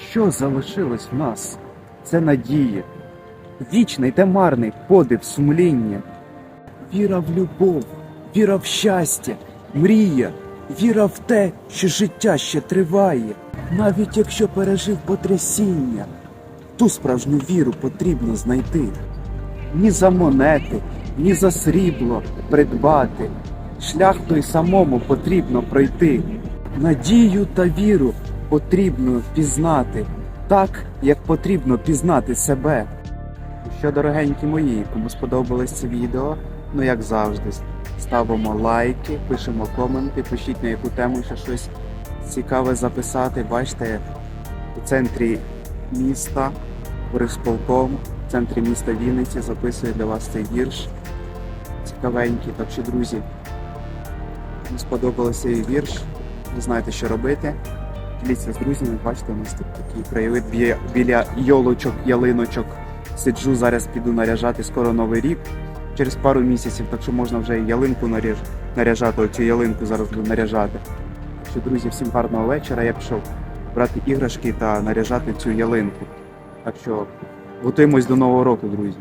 Що залишилось в нас? Це надія, вічний та марний подив сумління, віра в любов, віра в щастя, мрія, віра в те, що життя ще триває, навіть якщо пережив потрясіння, ту справжню віру потрібно знайти. Ні за монети, ні за срібло придбати. Шлях той самому потрібно пройти. Надію та віру потрібно пізнати, так як потрібно пізнати себе. Що, дорогенькі мої, кому сподобалось це відео, ну як завжди, ставимо лайки, пишемо коменти, пишіть на яку тему ще щось цікаве записати. Бачите, у центрі міста, Борисполком, в центрі міста Вінниці записує для вас цей вірш. Цікавенький. Так що, друзі, кому сподобався цей вірш, ви знаєте, що робити. Діліться з друзями, бачите, у нас тут такий краєвид біля, йолочок, ялиночок. Сиджу, зараз піду наряжати скоро новий рік. Через пару місяців, так що можна вже ялинку наряж, наряжати, оцю ялинку зараз буду наряжати. Так що, друзі, всім гарного вечора. Я пішов брати іграшки та наряжати цю ялинку. Так що готуємось до нового року, друзі.